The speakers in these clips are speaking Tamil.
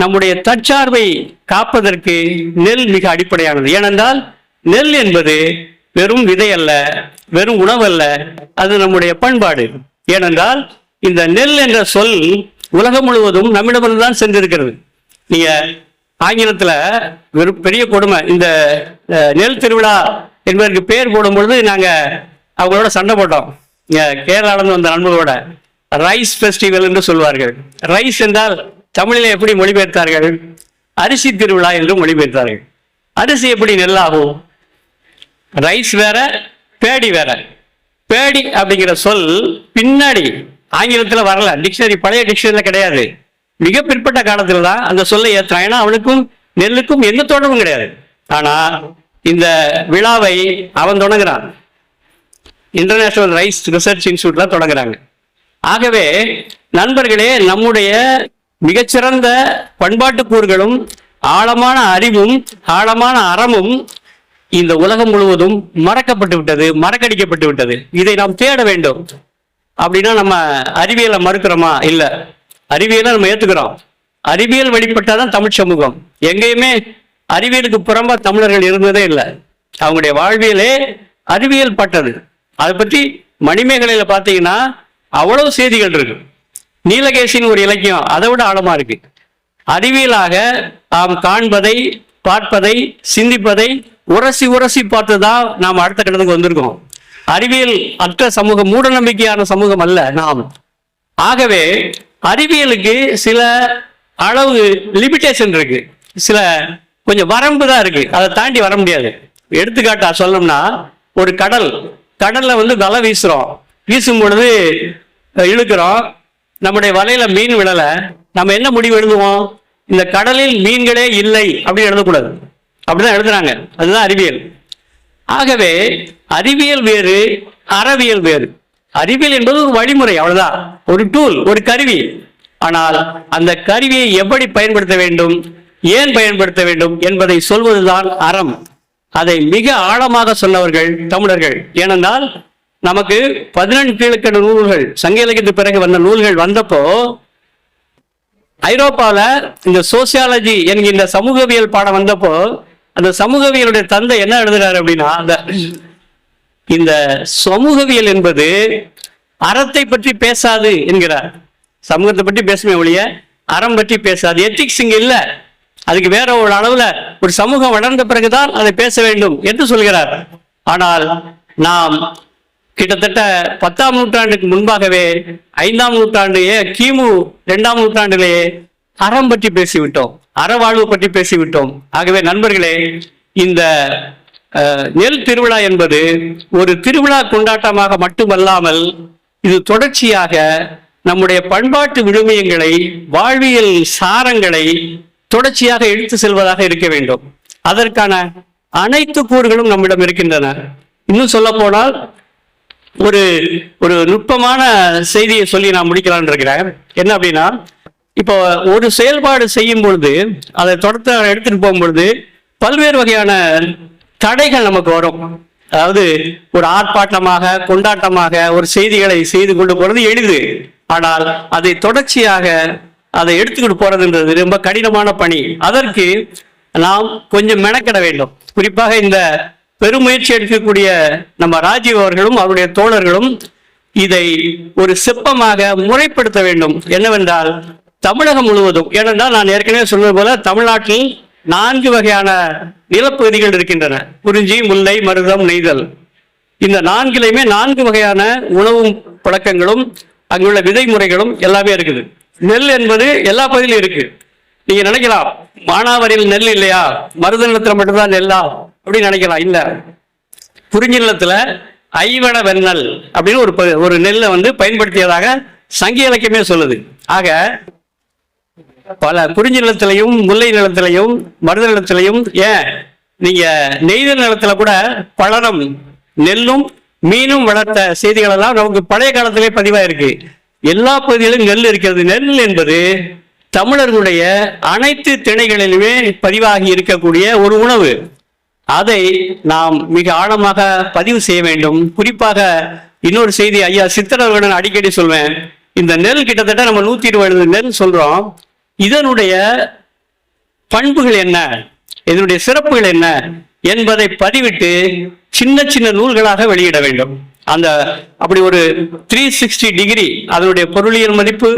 நம்முடைய தற்சார்பை காப்பதற்கு நெல் மிக அடிப்படையானது. ஏனென்றால் நெல் என்பது வெறும் விதை அல்ல வெறும் உணவு அல்ல அது நம்முடைய பண்பாடு. ஏனென்றால் இந்த நெல் என்ற சொல் உலகம் முழுவதும் நம்மிடமிருந்து தான் சென்றிருக்கிறது. நீங்க ஆங்கிலத்துல வெறும் பெரிய கொடுமை இந்த நெல் திருவிழா என்பதற்கு பேர் போடும் பொழுது நாங்க அவங்களோட சண்டை போட்டோம். கேரளாவிலிருந்து வந்த நண்பர்களோட ரைஸ் ஃபெஸ்டிவல் என்று சொல்வார்கள். ரைஸ் என்றால் தமிழில் எப்படி மொழிபெயர்த்தார்கள்? அரிசி திருவிழா என்று மொழிபெயர்த்தார்கள். அரிசி எப்படி நெல்லாகும்? ரைஸ் வேற பேடி வேற. பேடி அப்படிங்கிற சொல் பின்னாடி ஆங்கிலத்தில் வரல. டிக்ஷனரி பழைய டிக்ஷனரியில் கிடையாது. மிக பிற்பட்ட காலத்தில் தான் அந்த சொல்லை ஏற்றான். ஏன்னா அவனுக்கும் நெல்லுக்கும் எந்த தொடர்பும் கிடையாது. ஆனால் இந்த விழாவை அவன் தொடங்குறான். இன்டர்நேஷனல் ரைஸ் ரிசர்ச் இன்ஸ்டியூட்ல தொடங்குறாங்க. ஆகவே நண்பர்களே நம்முடைய மிகச்சிறந்த பண்பாட்டு கூறுகளும் ஆழமான அறிவும் ஆழமான அறமும் இந்த உலகம் முழுவதும் மறக்கப்பட்டு விட்டது மறக்கடிக்கப்பட்டு விட்டது இதை நாம் தேட வேண்டும். அப்படின்னா நம்ம அறிவியலை மறுக்கிறோமா? இல்ல. அறிவியலை நம்ம ஏத்துக்கிறோம். அறிவியல் வழிபட்டாதான் தமிழ் சமூகம். எங்கேயுமே அறிவியலுக்கு புறம்பா தமிழர்கள் இருந்ததே இல்லை. அவங்களுடைய வாழ்வியலே அறிவியல் பட்டது. அதை பற்றி மணிமேகலையில பார்த்தீங்கன்னா அவ்வளவு செய்திகள் இருக்கு. நீலகேசின் ஒரு இலக்கியம். அதை விட ஆழமா இருக்கு. அறிவியலாக நாம் காண்பதை பார்ப்பதை சிந்திப்பதை உரசி உரசி பார்த்துதான் நாம் அடுத்த கட்டத்துக்கு வந்திருக்கோம். அறிவியல் அற்ற சமூகம் மூட நம்பிக்கையான சமூகம் அல்ல நாம். ஆகவே அறிவியலுக்கு சில அளவு லிமிட்டேஷன் இருக்கு. சில கொஞ்சம் வரம்பு தான் இருக்கு. அதை தாண்டி வர முடியாது. எடுத்துக்காட்டா சொல்லணும்னா ஒரு கடல். கடல்ல வந்து வலை வீசுறோம். வீசும் பொழுது இழுக்கிறோம். நம்முடைய வலையில மீன் விழல நம்ம என்ன முடிவு எழுதுவோம்? இந்த கடலில் மீன்களே இல்லை அப்படின்னு எழுதக்கூடாது. அப்படிதான் எழுதுறாங்க. அதுதான் அறிவியல். ஆகவே அறிவியல் வேறு அறவியல் வேறு. அறிவியல் என்பது ஒரு வழிமுறை அவ்வளவுதான். ஒரு டூல் ஒரு கருவி. ஆனால் அந்த கருவியை எப்படி பயன்படுத்த வேண்டும்? ஏன் பயன்படுத்த வேண்டும் என்பதை சொல்வதுதான் அறம். அதை மிக ஆழமாக சொன்னவர்கள் தமிழர்கள். ஏனென்றால் நமக்கு பதினெண்டு கீழ்க்கண நூல்கள் சங்க இலக்கியத்துக்கு பிறகு வந்த நூல்கள் வந்தப்போ ஐரோப்பாவில் இந்த சோசியாலஜி என்கின்ற சமூகவியல் பாடம் வந்தப்போ அந்த சமூகவியலுடைய தந்தை என்ன எழுதுறாரு அப்படின்னா அந்த இந்த சமூகவியல் என்பது அறத்தை பற்றி பேசாது என்கிறார். சமூகத்தை பற்றி பேசுமே ஒழிய அறம் பற்றி பேசாது. எத்திக்ஸ் இங்கே இல்லை. அதுக்கு வேற ஒரு அளவில் ஒரு சமூகம் வளர்ந்த பிறகுதான் அதை பேச வேண்டும் என்று சொல்கிறார். ஆனால் நாம் கிட்டத்தட்ட பத்தாம் நூற்றாண்டுக்கு முன்பாகவே ஐந்தாம் நூற்றாண்டிலேயே கிமு இரண்டாம் நூற்றாண்டிலேயே அறம் பற்றி பேசிவிட்டோம் அறவாழ்வு பற்றி பேசிவிட்டோம். ஆகவே நண்பர்களே இந்த நெல் திருவிழா என்பது ஒரு திருவிழா கொண்டாட்டமாக மட்டுமல்லாமல் இது தொடர்ச்சியாக நம்முடைய பண்பாட்டு விழுமியங்களை வாழ்வியல் சாரங்களை தொடர்ச்சியாக எடுத்து செல்வதாக இருக்க வேண்டும். அதற்கான அனைத்து கூறுகளும் நம்மிடம் இருக்கின்றன. இன்னும் சொல்ல போனால் ஒரு ஒரு நுட்பமான செய்தியை சொல்லி நான் முடிக்கலான் இருக்கிறேன் என்ன அப்படின்னா இப்போ ஒரு செயல்பாடு செய்யும் பொழுது அதை தொடர்த்த எடுத்துட்டு போகும்பொழுது பல்வேறு வகையான தடைகள் நமக்கு வரும். அதாவது ஒரு ஆர்ப்பாட்டமாக கொண்டாட்டமாக ஒரு செய்திகளை செய்து கொண்டு போறது எளிது. ஆனால் அதை தொடர்ச்சியாக அதை எடுத்துக்கிட்டு போறதுன்றது ரொம்ப கடினமான பணி. அதற்கு நாம் கொஞ்சம் மெனக்கிட வேண்டும். குறிப்பாக இந்த பெருமுயற்சி எடுக்கக்கூடிய நம்ம ராஜீவ் அவர்களும் அவருடைய தோழர்களும் இதை ஒரு சிற்பமாக முறைப்படுத்த வேண்டும். என்னவென்றால் தமிழகம் முழுவதும் ஏனென்றால் நான் ஏற்கனவே சொன்னது போல தமிழ்நாட்டில் நான்கு வகையான நிலப்பகுதிகள் இருக்கின்றன. குறிஞ்சி முல்லை மருதம் நெய்தல். இந்த நான்கிலையுமே நான்கு வகையான உணவு பழக்கங்களும் அங்குள்ள விதை முறைகளும் எல்லாமே இருக்குது. நெல் என்பது எல்லா பகுதியிலும் இருக்கு. நீங்க நினைக்கலாம் மானாவரியில் நெல் இல்லையா? மருத நிலத்துல மட்டும்தான் நெல்லா? அப்படின்னு நினைக்கலாம். இல்ல. குறிஞ்சி நிலத்துல ஐவன வெண்ணல் அப்படின்னு ஒரு ப- ஒரு நெல்லை வந்து பயன்படுத்தியதாக சங்க இலக்கியமே சொல்லுது. ஆக பல குறிஞ்சி நிலத்திலையும் முல்லை நிலத்திலையும் மருத நிலத்திலையும் ஏன் நீங்க நெய்தல் நிலத்துல கூட பலரும் நெல்லும் மீனும் வளர்த்த செய்திகள் எல்லாம் நமக்கு பழைய காலத்திலே பதிவா இருக்கு எல்லா பகுதிகளிலும் நெல் இருக்கிறது. நெல் என்பது தமிழர்களுடைய அனைத்து திணைகளிலுமே பதிவாகி இருக்கக்கூடிய ஒரு உணவு. அதை நாம் மிக ஆழமாக பதிவு செய்ய வேண்டும். குறிப்பாக இன்னொரு செய்தி ஐயா சித்தரவர்களிடம் அடிக்கடி சொல்வேன். இந்த நெல் கிட்டத்தட்ட நம்ம நூத்தி இருபது நெல் சொல்றோம். இதனுடைய பண்புகள் என்ன? இதனுடைய சிறப்புகள் என்ன? என்பதை பதிவிட்டு சின்ன சின்ன நூல்களாக வெளியிட வேண்டும். அந்த அப்படி ஒரு த்ரீ சிக்ஸ்டி டிகிரி அதனுடைய பொருளியல் மதிப்பு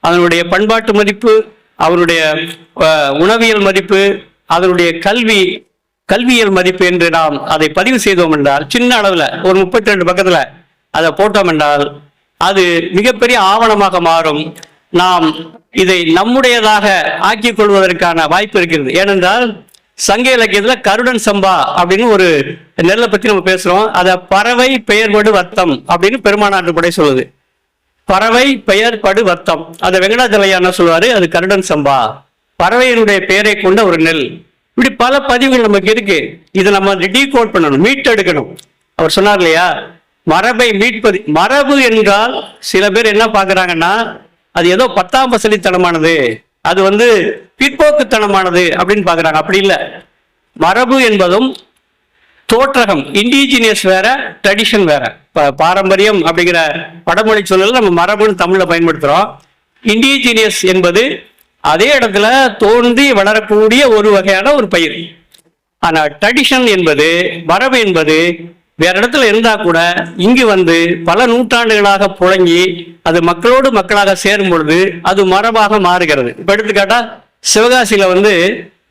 அதனுடைய பண்பாட்டு மதிப்பு அவருடைய உணவியல் மதிப்பு அதனுடைய கல்வி கல்வியியல் மதிப்பு என்று நாம் அதை பதிவு செய்தோம் என்றால் சின்ன அளவில் ஒரு முப்பத்தி ரெண்டு பக்கத்தில் அதை போட்டோம் என்றால் அது மிகப்பெரிய ஆவணமாக மாறும். நாம் இதை நம்முடையதாக ஆக்கிக் கொள்வதற்கான வாய்ப்பு இருக்கிறது. ஏனென்றால் சங்க இலக்கியத்தில் கருடன் சம்பா அப்படின்னு ஒரு நெல்லை பற்றி நம்ம பேசுகிறோம் அதை பறவை பெயர்படு வர்த்தம் அப்படின்னு பெருமானாட்டு படை சொல்லுது. பறவை பெயர் படு வர்த்தம். அதை வெங்கடாச்சலையா என்ன சொல்லுவாரு அது கருடன் சம்பா. பறவையினுடைய பெயரை கொண்ட ஒரு நெல். இப்படி பல பதிவுகள் நமக்கு இருக்கு இதை நம்ம டீகோட் பண்ணணும் மீட்டெடுக்கணும் அவர் சொன்னார் இல்லையா? மரபை மீட்பது மரபு என்றால் சில பேர் என்ன பாக்குறாங்கன்னா அது ஏதோ பத்தாம் வசதித்தனமானது அது வந்து பிற்போக்குத்தனமானது அப்படின்னு பாக்குறாங்க அப்படி இல்லை. மரபு என்பதும் தோற்றகம் இண்டிஜினியஸ் வேற ட்ரெடிஷன் வேற. இப்ப பாரம்பரியம் அப்படிங்கிற வடமொழி சொல்லல நம்ம மரபுன்னு தமிழில் பயன்படுத்துகிறோம் இண்டிஜினியஸ் என்பது அதே இடத்துல தோன்றி வளரக்கூடிய ஒரு வகையான ஒரு பயிர். ஆனா ட்ரெடிஷன் என்பது மரபு என்பது வேற இடத்துல இருந்தா கூட இங்கு வந்து பல நூற்றாண்டுகளாக புழங்கி அது மக்களோடு மக்களாக சேரும் பொழுது அது மரபாக மாறுகிறது. இப்ப எடுத்துக்காட்டா சிவகாசியில வந்து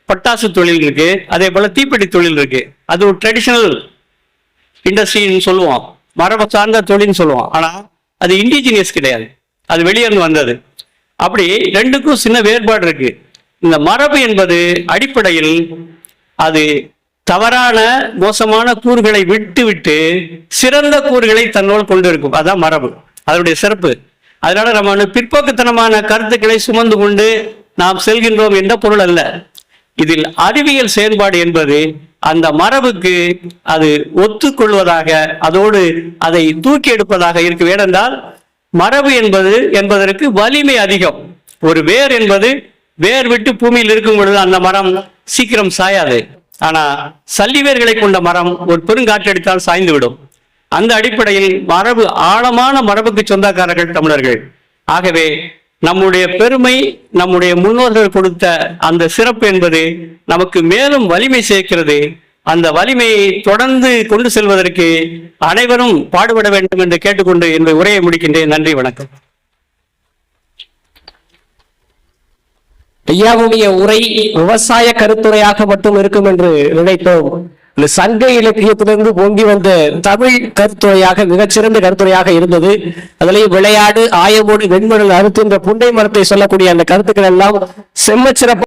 பட்டாசு தொழில் இருக்கு அதே போல தீப்பெட்டி தொழில் இருக்கு. அது ஒரு ட்ரெடிஷனல் இண்டஸ்ட்ரின்னு சொல்லுவோம். மரபு சார்ந்த தொழில்னு சொல்லுவோம். ஆனா அது இண்டிஜினியஸ் கிடையாது. அது வெளியிருந்து வந்தது. அப்படி ரெண்டுக்கும் சின்ன வேறுபாடு இருக்கு. இந்த மரபு என்பது அடிப்படையில் அது தவறான மோசமான கூறுகளை விட்டு விட்டு சிறந்த கூறுகளை தன்னோடு கொண்டு இருக்கும். அதான் மரபு. அதனுடைய சிறப்பு. அதனால நம்ம வந்து பிற்போக்குத்தனமான கருத்துக்களை சுமந்து கொண்டு நாம் செல்கின்றோம் என்ற பொருள் அல்ல. இதில் அறிவியல் செயல்பாடு என்பது அந்த மரபுக்கு அது ஒத்துக்கொள்வதாக அதோடு அதை தூக்கி எடுப்பதாக இருக்கு. ஏனென்றால் மரபு என்பது என்பதற்கு வலிமை அதிகம். ஒரு வேர் என்பது வேர் விட்டு பூமியில் இருக்கும் பொழுது அந்த மரம் சீக்கிரம் சாயாது. ஆனா சல்லி வேர்களை கொண்ட மரம் ஒரு பெருங்காற்றடித்தால் சாய்ந்து விடும் அந்த அடிப்படையில் மரபு ஆழமான மரபுக்கு சொந்தக்காரர்கள் தமிழர்கள். ஆகவே நம்முடைய பெருமை நம்முடைய முன்னோர்கள் கொடுத்த அந்த சிறப்பு என்பது நமக்கு மேலும் வலிமை சேர்க்கிறது. அந்த வலிமையை தொடர்ந்து கொண்டு செல்வதற்கு அனைவரும் பாடுபட வேண்டும் என்று கேட்டுக்கொண்டு இந்த உரையை முடிக்கின்றேன். நன்றி வணக்கம். ஐயாவுடைய உரை விவசாய கருத்துரையாக மட்டும் இருக்கும் என்று நினைத்தோம். இந்த சங்க இலக்கியத்திலிருந்து பொங்கி வந்த தமிழ் கருத்துரையாக மிகச்சிறந்த கருத்துரையாக இருந்தது. அதிலேயே விளையாடு ஆயமோடு வெண்மணல் அறுத்து என்ற புண்டை மரத்தை சொல்லக்கூடிய அந்த கருத்துக்கள் எல்லாம் செம்மச்சிறப்பு